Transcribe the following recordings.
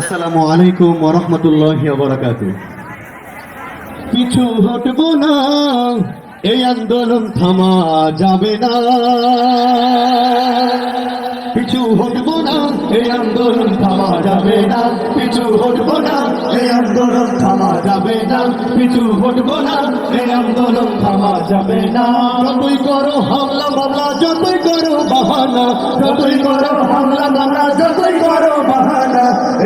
আসসালামু আলাইকুম ওরহমতুল্লাহ বারাকাতু পিছু হটবো না, এই আন্দোলন থামা যাবে না। পিছু হটবো না, এই আন্দোলন থামা যাবে না। পিছু হটবো না, এই আন্দোলন থামা যাবে না। পিছু হটবো না, এই আন্দোলন থামা যাবে না। যতই করো হামলা, মামলা, যতই করো বাহানা, যতই করো হামলা, মামলা, যতই করো বাহানা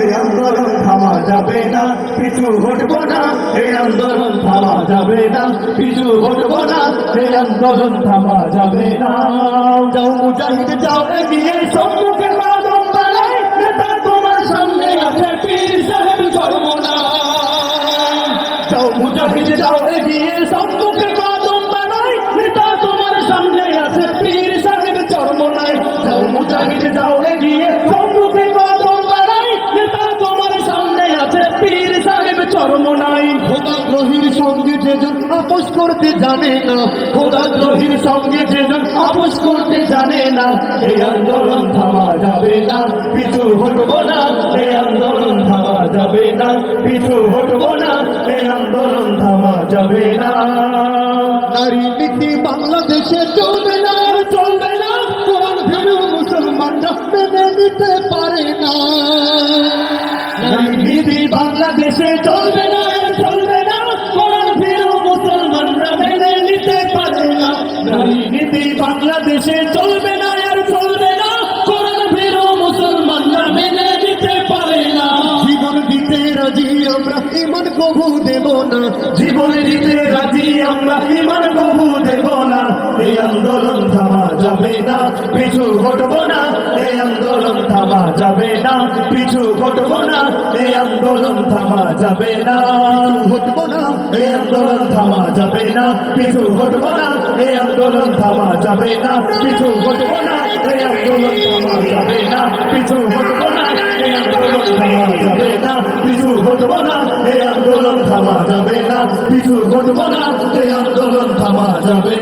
এই আন্দোলন থামা যাবে না, পিছু হটবো না। এই আন্দোলন থামা যাবে না, পিছু হটবো না। এই আন্দোলন থামা যাবে না। যাও মুজাহিদ, যাও এগিয়ে সম্মুখে তোমার সামনে আছে, পীর সাহেব সর্বনা তোমার সামনে আছে, পীর সাহেব চরমনাই যাও মুজাহিদ, যাও এগিয়ে সাহেব চরমনাই খোদা গ্রহীর সঙ্গে যেজন আপোষ করতে জানে না। খোদা গ্রহীর সঙ্গে যেজন আপোষ করতে জানে না। এই আন্দোলন থামা যাবে না। পিছু হটবো না। এই আন্দোলন থামা যাবে না। পিছু হটবো না। এই আন্দোলন থামা যাবে না। নারী নীতি বাংলাদেশে চলবে না। চলবে না। কোরআন ভীরু মুসলমানরা মেনে নিতে পারে না। নারী নীতি বাংলাদেশে চলবে না চলবে না। কোরআন ভীরু মুসলমানরা মেনে নিতে পারে না। নারী নীতি বাংলাদেশে চলবে না আর চলবে না। কোরআন ভীরু মুসলমানরা মেনে নিতে পারে না। জীবন দিতে রাজি আমরা ইমান কবু দেব না। জীবন দিতে রাজি আমরা ইমান কবু দেব না। এই আন্দোলন পিছু হটবো না, এই আন্দোলন থামা যাবে না। পিছু হটবো না, এই আন্দোলন থামা যাবে না। হটবো না, এই আন্দোলন থামা যাবে না। পিছু হটবো না, এই আন্দোলন থামা যাবে না। পিছু হটবো না, এই আন্দোলন থামা যাবে না। পিছু হটবো না, এই আন্দোলন থামা যাবে না। পিছু হটবো না, এই আন্দোলন থামা যাবে না। পিছু হটবো না, এই আন্দোলন থামা যাবে